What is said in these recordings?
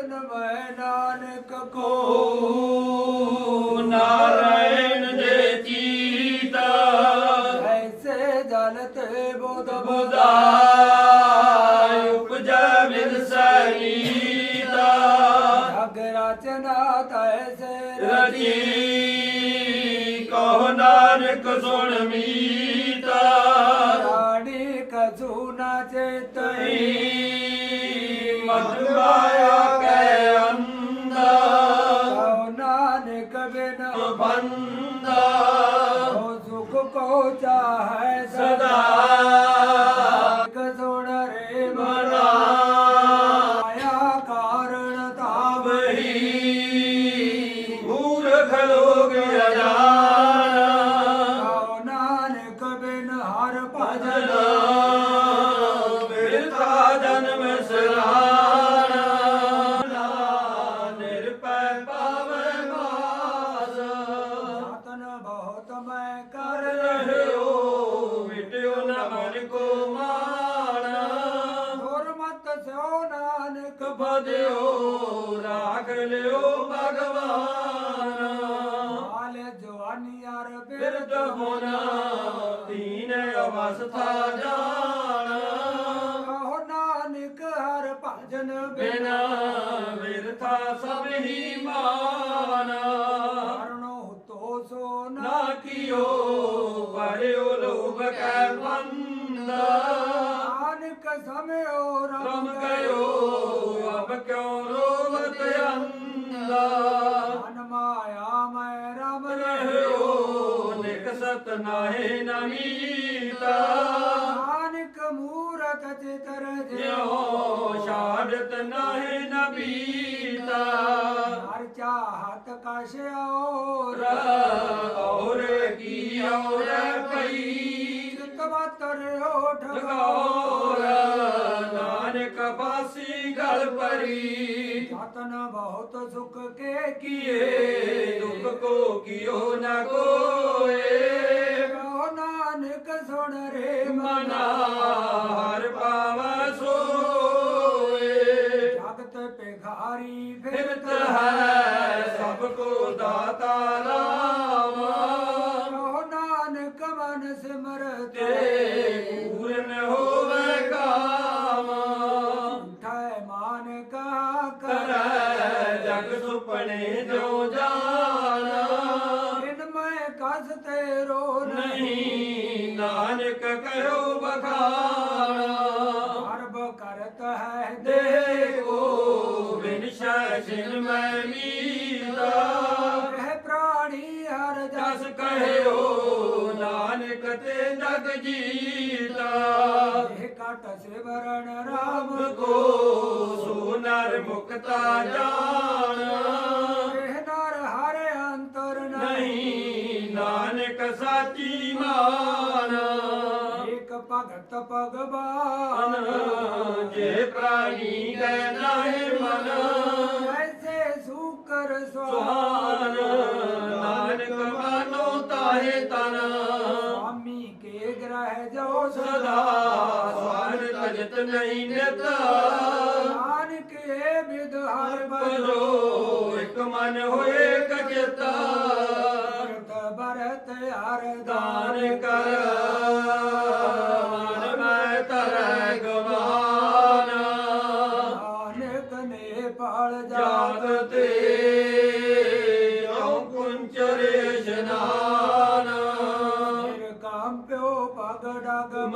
ਬਿਨ ਮੈਂ ਨਾਨਕ ਕੋ ਲੋਗ ਅਜਾਨ ਕਉ ਨਾਨਕ ਬਿਨ ਹਰ ਭਜਨ। ਭਜਨ ਬਿਰਥਾ ਜਨਮ ਸਰਾਣ ਨਿਰਪੈ ਪਾਵੈ ਮਾਸ। ਯਤਨ ਬਹੁਤ ਮੈਂ ਕਰ ਰਹਿਓ ਮਿਟਿਓ ਨ ਮਨ ਕੋ ਮਾਣ। ਗੁਰਮਤਿ ਸਿਓ ਨਾਨਕ ਬਦਿਓ ਅਵਸਥਾ ਜਾਣ। ਕਹੋ ਨਾਨਕ ਹਰ ਭਜਨ ਬਿਨਾ ਬਿਰਥਾ ਸਭ ਹੀ ਮਾਨ। ਕਰਨੋ ਤੋ ਸੋ ਨਾ ਨਾ ਕੀਓ ਪਰਿਓ ਲੋਭ ਕੈ ਬੰਦਾ। ਨਾਨਕ ਸਮਿਓ ਨਿਕਸਤ ਨਾਹੀ ਨਮੀਤਾ ਨਾਨਕ ਮੂਰਤ ਚਿਤਰ ਜਿਉ ਜਿਉ ਛਾੜਤ ਨਾਹੀ ਨਬੀਤਾ ਹਰ ਚਾਹਤ ਕਛ ਔਰ ਔਰ ਕੀ ਔਰ ਪਈ ਚਿਤਵਤਰ ਓਠ ਗੌਰ ਨਾਨਕ ਬਾਸੀ ਗਲ ਪਰੀ ਯਤਨ ਬਹੁਤ ਸੁਖ ਕੇ ਕੀਏ। ਦੁਖ ਕੋ ਕੀਓ ਨ ਕੋਏ। ਕਹੋ ਨਾਨਕ ਸੁਣ ਰੇ ਮਨਾ। ਹਰ ਪਾਵੈ ਸੋਏ। ਜਗਤ ਪਿਖਾਰੀ ਫਿਰਤ ਹੈ। ਸਭ ਕੋ ਦਾਤਾ ਰਾਮ ਜੀਤਾ ਘਟ ਸਿਮਰਨ ਰਾਮ ਕੋ ਸੋ ਅੰਤਰ ਨਹੀਂ ਨਾਨਕ ਸਾਚੀ ਮਾਨ। ਭਗਤ ਭਗਵਾਨ। ਜੇ ਪ੍ਰਾਣੀ ਦੇ ਨਾਹਿ ਸੁਹਾਨ। ਨਾਨਕ ਮਾਨੋ ਤਾਹੇ ਤਨਾ। ਸਦਾ ਸਵਨ ਭਜਤ ਨਹੀਂ ਨਿਤ। ਨਾਨਕ ਏ ਬਿਦ ਹਰ ਬਰੋ ਇਕ ਮਨ ਹੋਏ ਕਚਿਤ ਕਰਤ ਬਰਤ ਹਰ ਦਾਨ ਕਰ। ਮਨ ਮੈਂ ਤਰੈ ਗਵਾਨ। ਨਾਨਕ ਨੇ ਪਾਲ ਜਾਤ ਤੇ ਹਉ ਕੁੰਚਰੇ ਜਨਾ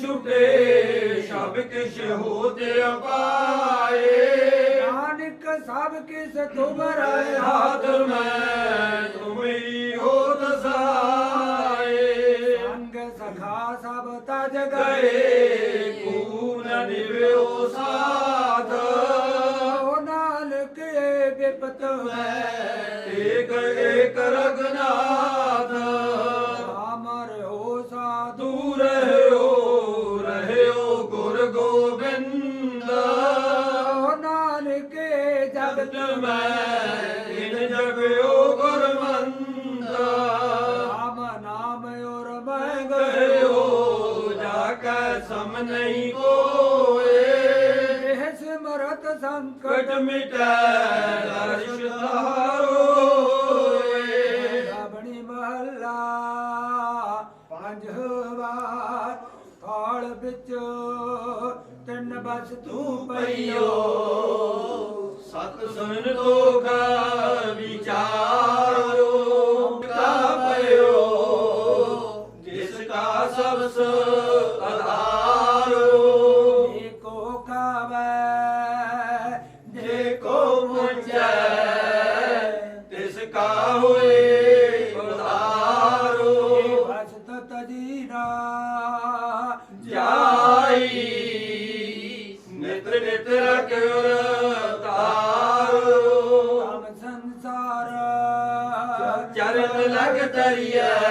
ਛੁਟੇ ਸਭ ਕਿਛ ਹੋਤ ਅਪਾਏ ਨਾਨਕ ਸਭ ਕਿਸ ਤੁਮਰੇ ਹਾਥ ਮੈਂ ਤੁਮੀ ਹੋਤ ਸਾਏ ਸੰਗ ਸਖਾ ਸਭ ਤਜ ਗਏ। ਕੂਨ ਨਿਵਿਓ ਸਾਧ। ਕਹੋ ਨਾਨਕ ਏ ਵਿਪਤ ਮੈਂ ਸਮ ਨਹੀਂ ਕੋਏ। ਇਹ ਸਿਮਰਤ ਸੰਕਟ ਕਟ ਮਿਟੈ ਦਰਸ਼ ਤਾਰੋਏ ਰਾਵਣੀ ਮਹੱਲਾ ਪੰਜਵਾ ਥਾਲ ਵਿੱਚ ਤਿੰਨ ਬਸ ਤੂੰ ਪਈਓ। ਸਤ ਸੁਨ ਲੋਕ ਵਿਚਾਰੋ ਕਾ ਪਇਓ ਜਿਸ ਕਾ ਸਬਸ ਆਧਾਰੋ ਲਗ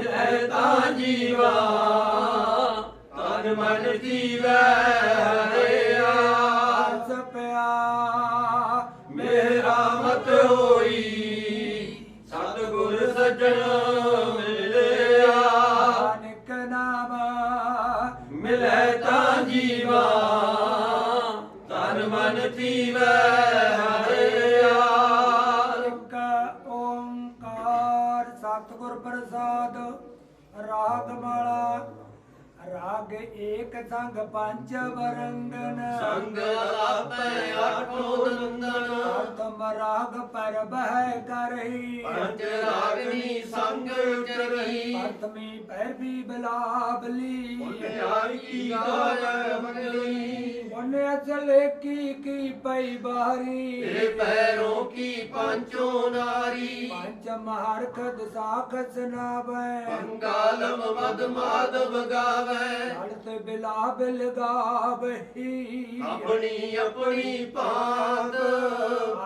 ਮਿਲੈ ਤਾਂ ਜੀਵਾ ਤਨ ਮਨ ਜੀਵੈ ਹਰਿਆ ਕਰ ਸਪਿਆ ਮੇਰਾ ਮਤ ਹੋਈ ਸਤ ਗੁਰ ਮਿਲਿਆ ਨਾਨਕ ਨਾਮ ਮਿਲੈ ਤਾਂ ਜੀਵਾ ਤਨ ਮਨ ਜੀਵੈ ਰਾਗ ਏਕ ਸੰਗ ਪੰਜ ਵਰੰਗਨ। ਸੰਗ ਆਪੈ ਆਠੋ ਨੰਦਨ। ਪ੍ਰਥਮ ਰਾਗ ਪਰ ਬਹਿ ਕਰਹੀ। ਪੰਜ ਰਾਗਨੀ ਸੰਗ ਚਰਹੀ। ਪ੍ਰਥਮੀ ਪੈਰ ਵੀ ਬਲਾਬਲੀ ਪਿਆਰੀ ਕੀ ਗਾਵੈ ਮੰਗਲੀ ਉਹਨੇ ਅਸਲੇ ਕੀ ਕੀ ਪਈ ਬਾਰੀ ਤੇਰੇ ਪੈਰੋਂ ਕੀ ਪੰਚੋ ਨਾਰੀ। ਪੰਜ ਮਹਾਰਖਦ ਸਾਖ ਸੁਨਾਵੈ ਬੰਗਾਲਮ ਮਦ ਮਾਧਵ ਗਾਵੈ। ਲੜਤ ਬਿਲਾਬਲ ਗਾਵਹੀ। ਆਪਣੀ ਆਪਣੀ ਪਾਤ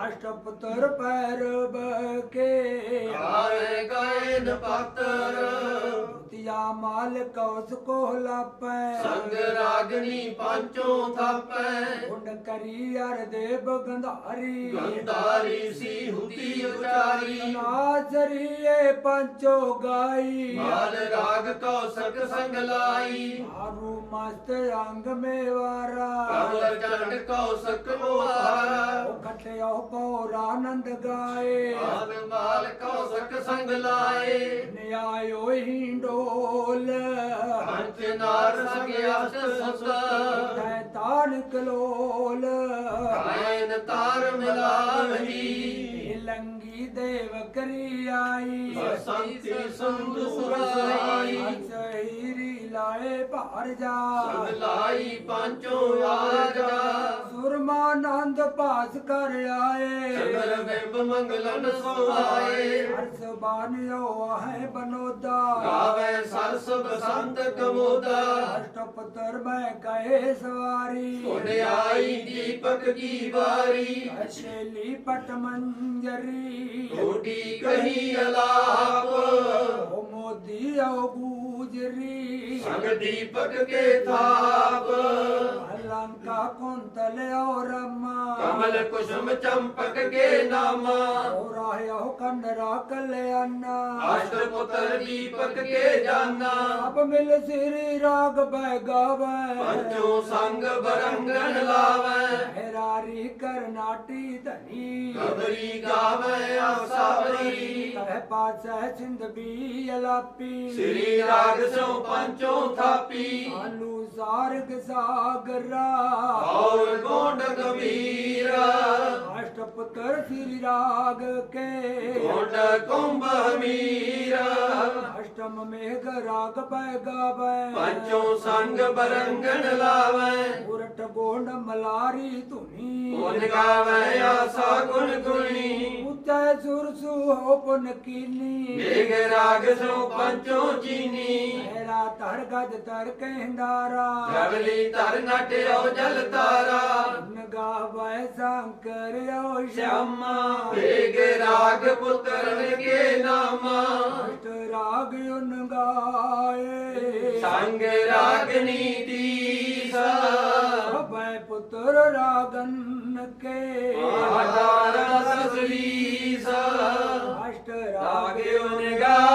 ਅਸ਼ਟ ਪੁੱਤਰ ਪੈਰ ਬਕੇ ਗਾਏ ਗਾਇਨ ਪਤਰ ਤਿਆ ਮਾਲ ਕੌਸ ਕੋ ਲਾਪੈ? ਸੰਗ ਰਾਗਨੀ ਪੰਚੋ ਥਾਪੈ। ਗੁੰਡ ਕਰੀ ਅਰ ਦੇਵ ਗੰਧਾਰੀ। ਗੰਧਾਰੀ ਸੀ ਹੁਤੀ ਉਚਾਰੀ। ਨਾਜ਼ਰੀਏ ਪੰਚੋ ਗਾਈ। ਮਾਲ ਰਾਗ ਕੌਸਕ ਸੰਗ ਲਾਈ। ਆਰੂ ਮਸਤ ਅੰਗ ਮੇਵਾਰਾ। ਕਮਲ ਚੰਡ ਕੌਸਕ ਮੋਹਾਰਾ। ਉਹ ਖਟਿਓ ਪੌਰ ਆਨੰਦ ਗਾਏ। ਆਨ ਮਾਲ ਕੌਸਕ ਸੰਗ ਲਾਏ। ਨਿਆਇਓ ਹੀ ਡੋਲ ਪੰਚ ਨਾਰ ਸੰਗ ਅਸ਼ਟ ਸੁਤ। ਤੈ ਤਾਨ ਕਲੋਲ। ਕਾਇਨ ਤਾਰ ਮਿਲਾਵਹੀ ਲੰਗੀ ਦੇਵ ਕਰੀ ਆਈ। ਰਸਾਈ ਸਹੀਰੀ ਲਾਏ ਭਾਰ ਜਾ। ਸੰਗ ਲਾਈ ਪਾਂਚੋ ਆਜਾ ਸੁਰਮਾਨੰਦ ਭਾਸ ਕਰ ਆਏ। ਚੰਦਰ ਬਿੰਬ ਮੰਗਲਨ ਸੁਹਾਏ। ਹਰਸ ਬਾਨਿਓ ਹੈ ਬਨੋਦਾ। ਗਾਵੇ ਸਰਸ ਬਸੰਤ ਕਮੋਦਾ। ਅਸ਼ਟਪਤਰ ਮੈਂ ਕਹੇ ਸਵਾਰੀ। ਉਡਿਆਈ ਦੀਪਕ ਕੀ ਵਾਰੀ। ਅਸ਼ੇਲੀ ਪਟ ਮੰਜਰੀ। ਓਡੀ ਕਹੀ ਅਲਾਪ। ਓ ਮੋਦੀ ਓ ਗੂਜਰੀ। ਸੰਗ ਦੀਪਕ ਕੇ ਥਾਪ। ਅਲੰਕਾ ਕੁੰਤਲ ਓ ਰਮਾ। ਕਮਲ ਕੁਸੁਮ ਚੰਪਕ ਕੇ ਨਾਮਾ। ਓ ਰਾਹਿਓ ਕੰਨਰਾ ਕਲਿਆਣਾ। ਅਸ਼ਟ ਪੁੱਤਰ ਦੀਪਕ ਕੇ ਜਾਨਾ। ਸਭ ਮਿਲ ਸਿਰੀ ਰਾਗ ਬੈ ਗਾਵੇ। ਪੰਚੋ ਸੰਗ ਬਰੰਗਣ ਲਾਵੈ। ਹੈਰਾਰੀ ਕਰਨਾਟੀ ਧਨੀ। ਕਬਰੀ ਗਾਵੈ ਆਸਾਵਰੀ ਤਹਿ ਪਾਸੈ ਸਿੰਧ ਵੀ ਅਲਾਪੀ। ਸ੍ਰੀ ਰਾਗ ਸੋ ਪੰਚੋ ਥਾਪੀ। और गोंड कबीरा ਅਸ਼ਟਪਤਰ ਸ੍ਰੀ ਰਾਗ ਕੇ। ਗੋਂਡ ਕੁੰਭ ਹਮੀਰ। ਅਸ਼ਟਮ ਮੇਘ ਰਾਗ ਪੈ ਗਾਵੇ। ਪੰਚੋ ਸੰਗ ਬਰੰਗਣ ਲਾਵੈ। ਉਰਟ ਗੋਂਡ ਮਲਾਰੀ ਧੁਨੀ। ਗੁਣ ਗਾਵੈ ਆਸਾ ਗੁਣ ਗੁਣੀ। ਉੱਚੈ ਸੁਰਸੂ ਹੋ ਪੁਨ ਕੀਨੀ। ਮੇਘ ਰਾਗ ਸੋ ਪੰਚੋ ਚੀਨੀ। ਮੇਰਾ ਧਰ ਗਜ ਧਰ ਕਹਿੰਦਾਰਾ ਰਵਲੀ ਧਰ ਨਟਿਓ ਜਲ ਤਾਰਾ। ਵੈਸਾਂ ਕਰਿਓ ਸ਼ਾਮਾ। ਏਗ ਰਾਗ ਪੁੱਤਰਨ ਕੇ ਨਾਮਾ। ਅਸ਼ਟ ਰਾਗ ਉਨ ਗਾਏ ਸੰਗ ਰਾਗ ਨੀਤੀ ਸਾ। ਭੈ ਪੁੱਤਰ ਰਾਗਨ ਕੇ। ਆਧਾਰ ਸਸਲੀ ਸਾ। ਅਸ਼ਟ ਰਾਗ ਉਨ ਗਾਏ